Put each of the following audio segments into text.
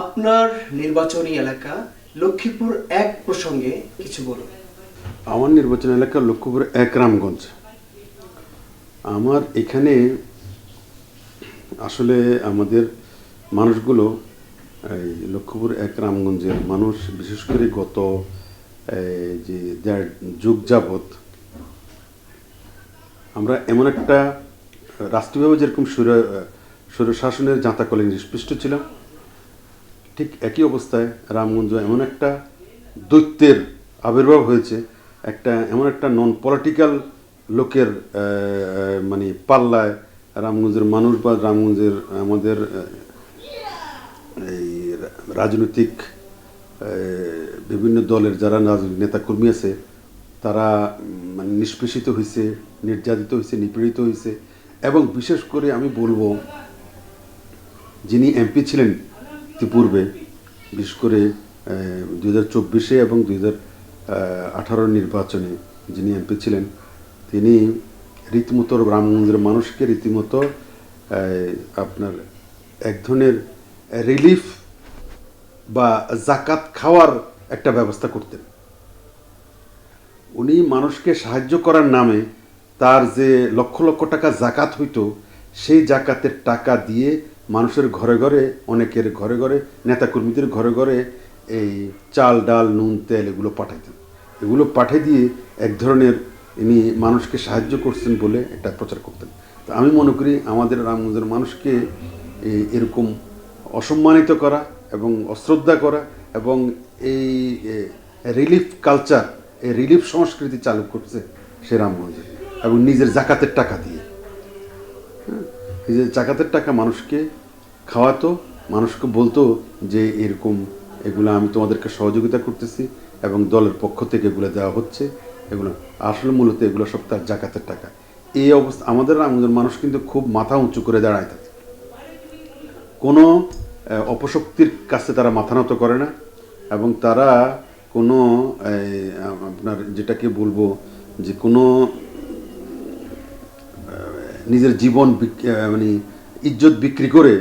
আপনার নির্বাচনী এলাকা লক্ষ্মীপুর এক প্রসঙ্গে কিছু বলুন। আমার নির্বাচন এলাকা লক্ষ্মীপুর এক রামগঞ্জ। আমার এখানে আসলে আমাদের মানুষগুলো, এই লক্ষ্মীপুর এক রামগঞ্জের মানুষ, বিশেষ করে গত যে দেড় যুগ যাবৎ আমরা এমন একটা রাষ্ট্রীয়ভাবে যেরকম সুর শাসনের জাঁতাকলে নিষ্পৃষ্ট ছিলাম ঠিক একই অবস্থায় রামগঞ্জ এমন একটা দৈত্যের আবির্ভাব হয়েছে, একটা এমন একটা নন পলিটিক্যাল লোকের মানে পাল্লায় রামগঞ্জের মানুষ বা রামগঞ্জের আমাদের এই রাজনৈতিক বিভিন্ন দলের যারা রাজনৈতিক নেতাকর্মী আছে, তারা মানে নিষ্পেষিত হয়েছে, নির্যাতিত হয়েছে, নিপীড়িত হয়েছে এবং বিশেষ করে আমি বলব, যিনি এমপি ছিলেন ইতিপূর্বে, বিশেষ করে দুই হাজার চব্বিশে এবং দুই হাজার আঠারোর নির্বাচনে যিনি এমপি ছিলেন, তিনি রীতিমতো রামগঞ্জের মানুষকে রীতিমতো আপনার এক ধরনের রিলিফ বা জাকাত খাওয়ার একটা ব্যবস্থা করতেন। উনি মানুষকে সাহায্য করার নামে তার যে লক্ষ লক্ষ টাকা জাকাত হইতো, সেই জাকাতের টাকা দিয়ে মানুষের ঘরে ঘরে, অনেকের ঘরে ঘরে, নেতাকর্মীদের ঘরে ঘরে এই চাল, ডাল, নুন, তেল এগুলো পাঠাইতেন এগুলো পাঠিয়ে দিয়ে এক ধরনের ইনি মানুষকে সাহায্য করছেন বলে এটা প্রচার করতেন। তো আমি মনে করি আমাদের রামগঞ্জের মানুষকে এরকম অসম্মানিত করা এবং অশ্রদ্ধা করা এবং এই রিলিফ কালচার এই রিলিফ সংস্কৃতি চালু করছে সে রামগঞ্জে এবং নিজের জাকাতের টাকা দিয়ে। হ্যাঁ, নিজের জাকাতের টাকা মানুষকে খাওয়াতো মানুষকে বলতো যে এরকম এগুলো আমি তোমাদেরকে সহযোগিতা করতেছি এবং দলের পক্ষ থেকে এগুলো দেওয়া হচ্ছে। এগুলো আসলে মূলত এগুলো সব তার জাকাতের টাকা। এই অবস্থা আমাদের রামগঞ্জের মানুষ কিন্তু খুব মাথা উঁচু করে দাঁড়ায় থাকে। কোনো অপশক্তির কাছে তারা মাথা নত করে না এবং তারা কোনো আপনার যেটাকে বলব যে কোনো নিজের জীবন মানে ইজ্জত বিক্রি করে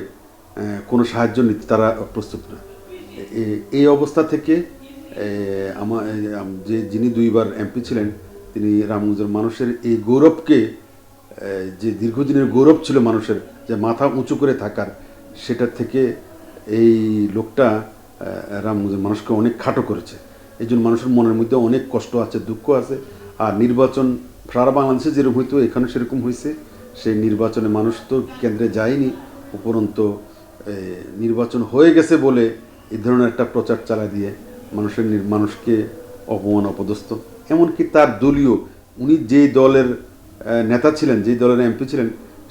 কোনো সাহায্য নিতে তারা প্রস্তুত না। এই অবস্থা থেকে আমার যে, যিনি দুইবার এমপি ছিলেন, তিনি রামগঞ্জের মানুষের এই গৌরবকে যে দীর্ঘদিনের গৌরব ছিল মানুষের, যে মাথা উঁচু করে থাকার, সেটা থেকে এই লোকটা রামগঞ্জের মানুষকে অনেক খাটো করেছে। এই জন্য মানুষের মনের মধ্যে অনেক কষ্ট আছে, দুঃখ আছে। আর নির্বাচন, সারা বাংলাদেশে যেরকম হইতো এখানে সেরকম হয়েছে সেই নির্বাচনে মানুষ তো কেন্দ্রে যায়নি, উপরন্ত নির্বাচন হয়ে গেছে বলে এই ধরনের একটা প্রচার চালা দিয়ে মানুষের মানুষকে অপমান, অপদস্থ। এমনকি তার দলীয়, উনি যেই দলের নেতা ছিলেন, যেই দলের এমপি ছিলেন,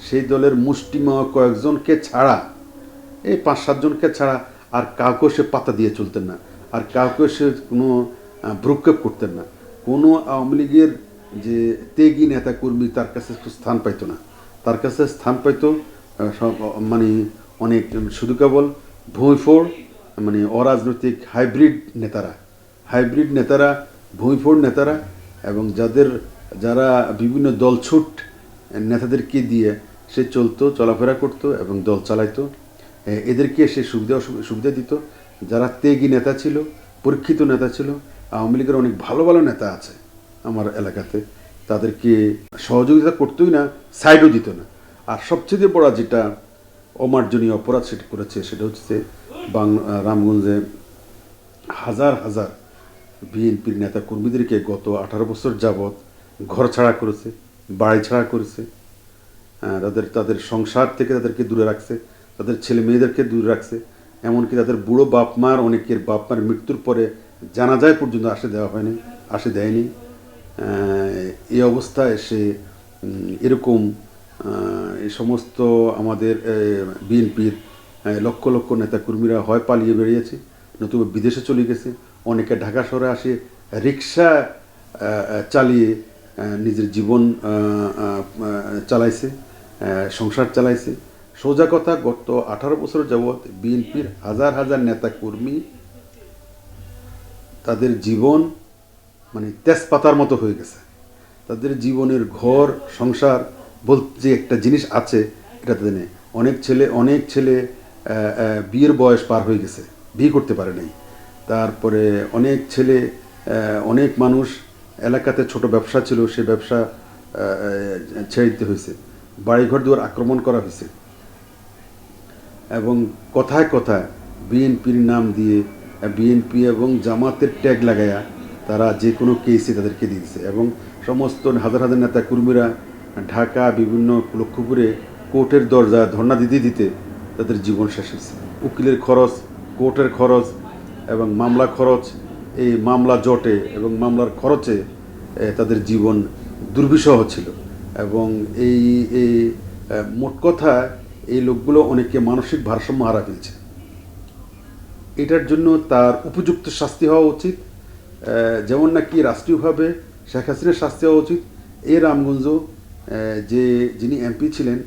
সেই দলের মুষ্টিমেয় কয়েকজনকে ছাড়া, এই পাঁচ, সাতজনকে ছাড়া আর কাউকে সে পাতা দিয়ে চলতেন না। আর কাউকে সে কোনো ভ্রুক্ষেপ করতেন না। কোনো আওয়ামী লীগের যে তেগি নেতা কর্মী তার কাছে স্থান পাইতো না। তার কাছে স্থান পাইতো মানে অনেক, শুধু কেবল ভূঁইফোড় মানে অরাজনৈতিক হাইব্রিড নেতারা হাইব্রিড নেতারা ভূঁইফোড় নেতারা এবং যাদের, যারা বিভিন্ন দলছুট নেতাদেরকে দিয়ে সে চলতো, চলাফেরা করতো এবং দল চালাইতো এদেরকে সে সুবিধা সুবিধা দিত। যারা তেগি নেতা ছিল, পরীক্ষিত নেতা ছিল, আওয়ামী লীগের অনেক ভালো ভালো নেতা আছে আমার এলাকাতে। তাদেরকে সহযোগিতা করতোই না সাইডও দিত না। আর সবচেয়ে বড় যেটা অমার্জনীয় অপরাধ সেটা করেছে, সেটা হচ্ছে রামগঞ্জে হাজার হাজার বিএনপির নেতা কর্মীদেরকে গত আঠারো বছর যাবৎ ঘর ছাড়া করেছে, বাড়ি ছাড়া করেছে। তাদের তাদের সংসার থেকে তাদেরকে দূরে রাখছে, তাদের ছেলে মেয়েদেরকে দূরে রাখছে। এমনকি তাদের বুড়ো বাপ মার অনেকের বাপ মার মৃত্যুর পরে জানাজায় পর্যন্ত আসে দেওয়া হয়নি, আসে দেয়নি। এই অবস্থায় সে উম, এরকম এই সমস্ত আমাদের বিএনপির লক্ষ লক্ষ নেতাকর্মীরা হয় পালিয়ে বেরিয়েছে নতুবা বিদেশে চলে গেছে অনেকে ঢাকা শহরে আসে রিক্সা চালিয়ে নিজের জীবন চালাইছে সংসার চালাইছে। সোজা কথা গত আঠারো বছর যাবৎ বিএনপির হাজার হাজার নেতাকর্মী তাদের জীবন মানে তেজপাতার মতো হয়ে গেছে। তাদের জীবনের ঘর, সংসার বলতে যে একটা জিনিস আছে, এটা তাদের নেই। অনেক ছেলে অনেক ছেলে বিয়ের বয়স পার হয়ে গেছে। বিয়ে করতে পারে নাই। তারপরে অনেক ছেলে অনেক মানুষ এলাকাতে ছোট ব্যবসা ছিল, সে ব্যবসা ছেড়ে দিতে হয়েছে। বাড়িঘর দুয়ার আক্রমণ করা হয়েছে। এবং কথায় কথায় বিএনপির নাম দিয়ে, বিএনপি এবং জামাতের ট্যাগ লাগায়া তারা যে কোনো কেসে তাদেরকে দিয়েছে এবং সমস্ত হাজার হাজার নেতা কর্মীরা ঢাকা, বিভিন্ন লক্ষ্যপুরে কোর্টের দরজা, ধর্ণা দিতে দিতে তাদের জীবন শেষ হয়েছে। উকিলের খরচ, কোর্টের খরচ এবং মামলা খরচ, এই মামলা জটে এবং মামলার খরচে তাদের জীবন দুর্বিষহ ছিল। এবং এই এই মোট কথা, এই লোকগুলো অনেকে মানসিক ভারসাম্য হারা ফেলছে। এটার জন্য তার উপযুক্ত শাস্তি হওয়া উচিত। যেমন নাকি রাষ্ট্রীয়ভাবে শেখ হাসিনার শাস্তি হওয়া উচিত। এ রামগঞ্জ যে যিনি এমপি ছিলেন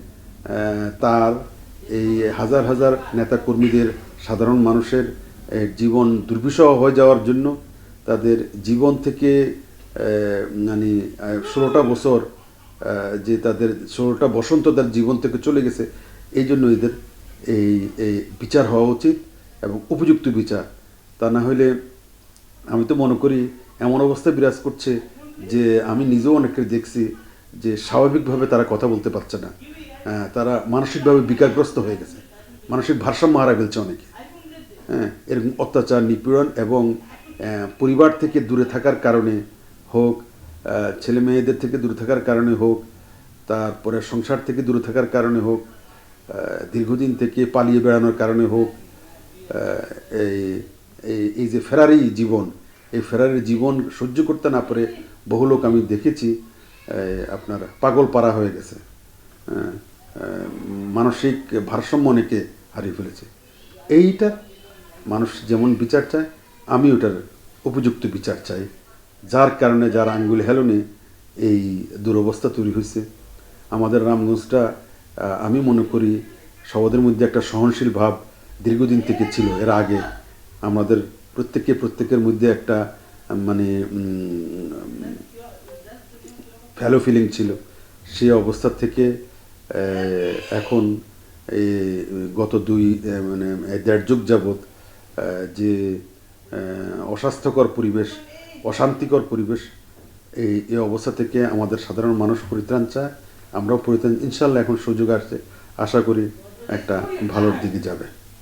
তার এই হাজার হাজার নেতা কর্মীদের সাধারণ মানুষের জীবন দুর্বিষহ হয়ে যাওয়ার জন্য তাদের জীবন থেকে মানে ষোলোটা বছর যে তাদের ষোলোটা বসন্ত তার জীবন থেকে চলে গেছে, এই জন্য এদের এই বিচার হওয়া উচিত এবং উপযুক্ত বিচার। তা না হলে আমি তো মনে করি এমন অবস্থা বিরাজ করছে যে আমি নিজেও অনেককে দেখছি যে স্বাভাবিকভাবে তারা কথা বলতে পারছে না। আহ, তারা মানসিকভাবে বিকারগ্রস্ত হয়ে গেছে। মানসিক ভারসাম্য হারা ফেলছে অনেকে। হ্যাঁ এরকম অত্যাচার নিপীড়ন এবং পরিবার থেকে দূরে থাকার কারণে হোক ছেলে মেয়েদের থেকে দূরে থাকার কারণে হোক তারপরে সংসার থেকে দূরে থাকার কারণে হোক দীর্ঘদিন থেকে পালিয়ে বেড়ানোর কারণে হোক এই এই- যে ফেরারি জীবন, এই ফেরারি জীবন সহ্য করতে না পারে বহু লোক আমি দেখেছি আপনার পাগল পাড়া হয়ে গেছে। মানসিক ভারসাম্য অনেকে হারিয়ে ফেলেছে। এইটা মানুষ যেমন বিচার চায়, আমি ওটার উপযুক্ত বিচার চাই। যার কারণে যার আঙ্গুল হেলনে এই দুরবস্থা তৈরি হয়েছে। আমাদের রামগঞ্জটা আমি মনে করি সবাদের মধ্যে একটা সহনশীল ভাব দীর্ঘদিন থেকে ছিল। এর আগে আমাদের প্রত্যেকে প্রত্যেকের মধ্যে একটা মানে ফ্যালো ফিলিং ছিল। সেই অবস্থা থেকে এখন এই গত দুই মানে দেড় যুগ যাবৎ যে অস্বাস্থ্যকর পরিবেশ, অশান্তিকর পরিবেশ, এই এই অবস্থা থেকে আমাদের সাধারণ মানুষ পরিত্রাণ চায়। আমরাও পরিত্রাণ ইনশাল্লাহ এখন সুযোগ আসছে আশা করি একটা ভালোর দিকে যাবে।